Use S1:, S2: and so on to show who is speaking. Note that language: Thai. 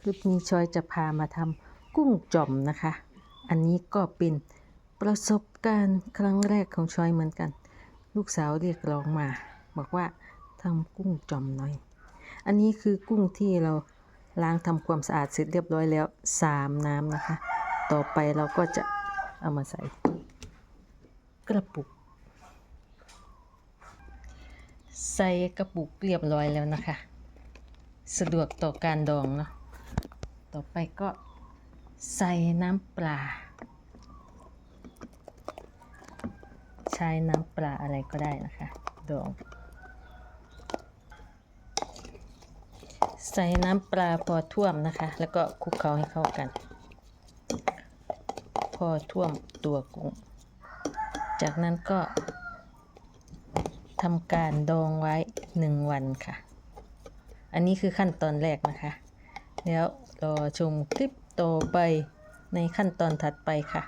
S1: คลิปนี้ชอยจะพามาทำกุ้งจ่อมนะคะ อันนี้ก็เป็นประสบการณ์ครั้งแรกของชอยเหมือนกัน ลูกสาวเรียกร้องมา บอกว่าทำกุ้งจ่อมหน่อย อันนี้คือกุ้งที่เราล้างทำความสะอาดเสร็จเรียบร้อยแล้วสามน้ำนะคะ ต่อไปเราก็จะเอามาใส่กระปุก ใส่กระปุกเรียบร้อยแล้วนะคะ สะดวกต่อการดองเนาะ ต่อไปก็ใส่น้ำปลา ใช้น้ำปลาอะไรก็ได้นะคะดองใส่น้ำปลาพอท่วมนะคะ แล้วก็คลุกเคล้าให้เข้ากัน พอท่วมตัวกุ้ง จากนั้นก็ทำการดองไว้หนึ่งวันค่ะ อันนี้คือขั้นตอนแรกนะคะ แล้วรอชมคลิปต่อไปในขั้นตอนถัดไปค่ะ